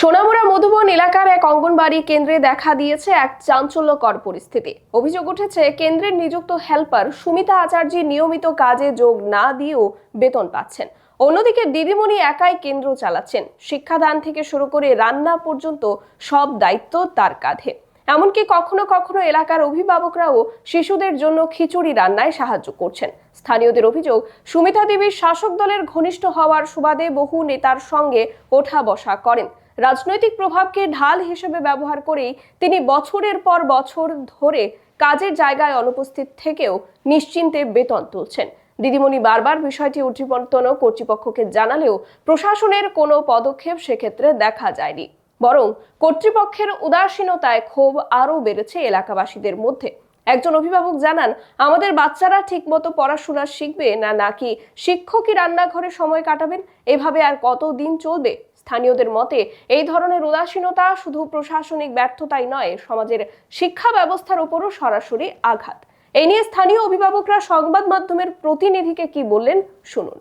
সোনামুড়া মধুবন এলাকার এক অঙ্গনবাড়ি কেন্দ্রে দেখা দিয়েছে এক চাঞ্চল্যকর পরিস্থিতি। অভিযোগ উঠেছে, কেন্দ্রের নিযুক্ত হেল্পার সুমিতা আচার্য নিয়মিত কাজে যোগ না দিয়েও বেতন পাচ্ছেন। অন্যদিকে দিদিমণি একাই কেন্দ্র চালাচ্ছেন। শিক্ষাদান থেকে শুরু করে রান্না পর্যন্ত সব দায়িত্ব তার কাঁধে। এমনকি কখনো কখনো এলাকার অভিভাবকরাও শিশুদের জন্য খিচুড়ি রান্নায় সাহায্য করছেন। স্থানীয়দের অভিযোগ, সুমিতা দেবীর শাসক দলের ঘনিষ্ঠ হওয়ার সুবাদে বহু নেতার সঙ্গে ওঠা বসা করেন। রাজনৈতিক প্রভাবকে ঢাল হিসেবে ব্যবহার করেই তিনি বছরের পর বছর ধরে কাজের জায়গায় অনুপস্থিত থেকেও নিশ্চিন্তে বেতন তুলছেন। দিদিমণি বারবার বিষয়টি উদ্দীপন কর্তৃপক্ষকে জানালেও প্রশাসনের কোনো পদক্ষেপ সেক্ষেত্রে দেখা যায়নি। বরং কর্তৃপক্ষের উদাসীনতায় ক্ষোভ আরও বেড়েছে এলাকাবাসীদের মধ্যে। একজন অভিভাবক জানান, আমাদের বাচ্চারা ঠিকমতো পড়াশোনা শিখবে না, নাকি শিক্ষকই রান্নাঘরে সময় কাটাবেন? এভাবে আর কত দিন চলবে? স্থানীয়দের মতে এই ধরনের উদাসীনতা শুধু প্রশাসনিক ব্যর্থতাই নয় সমাজের শিক্ষা ব্যবস্থার উপরও সরাসরি আঘাত। এই নিয়ে স্থানীয় অভিভাবকরা সংবাদ মাধ্যমের প্রতিনিধিকে কি বললেন শুনুন।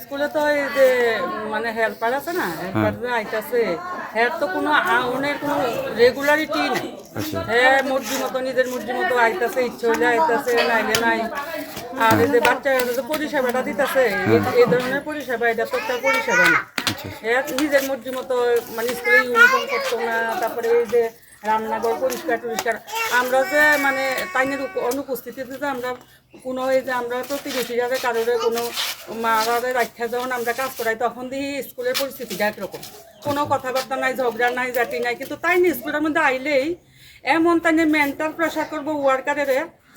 স্কুলে তো এই যে মানে হেল্পার আছে না হেল্পার আইতাছে হ্যার তো কোনো আউনের কোনো রেগুলারিটি নেই। হ্যাঁ মর্জি মতো নিজের মর্জি মতো আইতাছে ইচ্ছে হলে আইতাছে নাইলে নাই। আর এই যে বাচ্চারা যে পরিষেবাটা দিতেছে এই ধরনের পরিষেবা এটা তো একটা পরিষেবা না। হ্যাঁ নিজের মর্জি মতো মানে স্কুলে ইউনিফর্ম করতো না তারপরে এই যে রান্নাঘর পরিষ্কার টরিষ্কার আমরা যে মানে তাইনের অনুপস্থিতিতে যে আমরা কোনো এই যে আমরা প্রতিবেশী যাদের কারোর কোনো মারাদের রাখা যখন আমরা কাজ করাই তখন দেখি স্কুলের পরিস্থিতিটা একরকম। কোনো কথাবার্তা নাই ঝগড়া নাই জাতি নাই কিন্তু তাই স্কুলের মধ্যে আইলেই এমন তাই মেন্টাল প্রেশার করব ওয়ার্কারের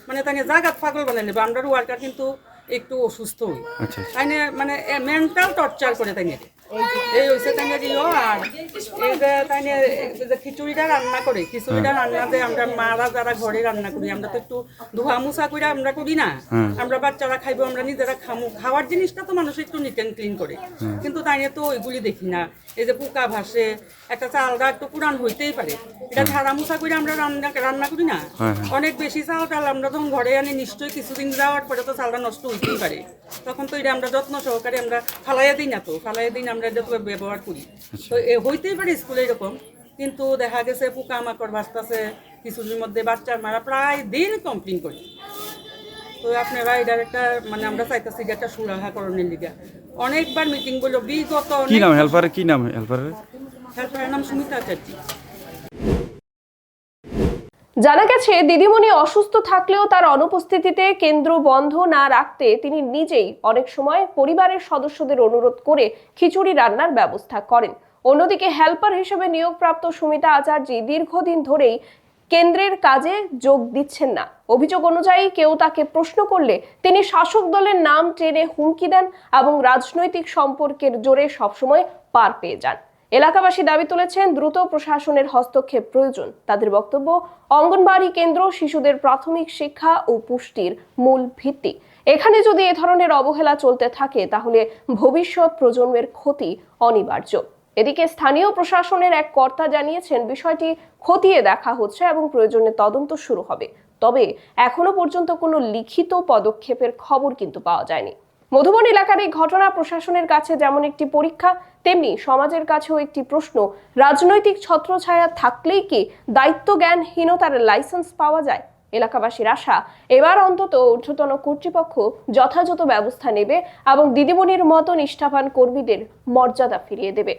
মানে তাই জাগাত পাগল বানাই নেবে আমরা ওয়ার্কার কিন্তু একটু অসুস্থ হই আচ্ছা। তাই মানে মেন্টাল টর্চার করে তাই নিয়ে এই হয়েছে তাই দিও আর এই যে তাই যে খিচুড়িটা রান্না করে খিচুড়িটা রান্না যে আমরা মারা যারা ঘরে রান্না করি আমরা তো একটু ধোয়া মুছা করে আমরা করি না। আমরা বাচ্চারা খাইবো আমরা নিজেরা খামু। খাওয়ার জিনিসটা তো মানুষ একটু নিট অ্যান্ড ক্লিন করে। কিন্তু তাই তো ওইগুলি দেখি না। এই যে পোকা ভাসে একটা চালটা একটু পুরান হইতেই পারে। এটা ঝাড়া মুছা করে আমরা রান্না রান্না করি না। অনেক বেশি চাল টাল আমরা যখন ঘরে আনি নিশ্চয়ই কিছুদিন যাওয়ার পরে তো চালটা নষ্ট হইতেই পারে। তখন তো এটা আমরা যত্ন সহকারে আমরা ফালাইয়া দিই না তো ফালাইয়া দিই না আমরা ব্যবহার করি। তো হইতেই পারে স্কুলে এরকম কিন্তু দেখা গেছে পোকা মাকড় ভাসতেছে কিছুদিনের মধ্যে বাচ্চার মারা প্রায় দিন কমপ্লেন করে। তো আপনারা এটার একটা মানে আমরা চাইতেছি যে একটা সুরাহা করণের লিগা। অনেকবার মিটিং বলল বিগত কি নাম হেল্পারের কি নাম হেল্পারের হেল্পারের নাম সুমিতা আচার্য জানা গেছে, দিদিমণি অসুস্থ থাকলেও তার অনুপস্থিতিতে কেন্দ্র বন্ধ না রাখতে তিনি নিজেই অনেক সময় পরিবারের সদস্যদের অনুরোধ করে খিচুড়ি রান্নার ব্যবস্থা করেন। অন্যদিকে হেল্পার হিসেবে নিয়োগপ্রাপ্ত সুমিতা আচার্য দীর্ঘদিন ধরেই কেন্দ্রের কাজে যোগ দিচ্ছেন না। অভিযোগ অনুযায়ী কেউ তাকে প্রশ্ন করলে তিনি শাসক দলের নাম টেনে হুমকি দেন এবং রাজনৈতিক সম্পর্কের জোরে সবসময় পার পেয়ে যান। এলাকাবাসী দাবি তুলেছেন, দ্রুত প্রশাসনের হস্তক্ষেপ প্রয়োজন। তাদের বক্তব্য, অঙ্গনবাড়ি কেন্দ্র শিশুদের প্রাথমিক শিক্ষা ও পুষ্টির মূল ভিত্তি। এখানে যদি এ ধরনের অবহেলা চলতে থাকে, তাহলে ভবিষ্যৎ প্রজন্মের ক্ষতি অনিবার্য। এদিকে স্থানীয় প্রশাসনের এক কর্তা জানিয়েছেন, বিষয়টি খতিয়ে দেখা হচ্ছে এবং প্রয়োজনে তদন্ত শুরু হবে। তবে এখনও পর্যন্ত কোনো লিখিত পদক্ষেপের খবর কিন্তু পাওয়া যায়নি। মধুবন এলাকার এই ঘটনা প্রশাসনের কাছে যেমন একটি পরীক্ষা তেমনি সমাজের কাছেও একটি প্রশ্ন, রাজনৈতিক ছত্রছায়া থাকলেই কি দায়িত্ব জ্ঞানহীনতার লাইসেন্স পাওয়া যায়? এলাকাবাসীর আশা, এবার অন্তত ঊর্ধ্বতন কর্তৃপক্ষ যথাযথ ব্যবস্থা নেবে এবং দিদিমণির মতো নিষ্ঠাবান কর্মীদের মর্যাদা ফিরিয়ে দেবে।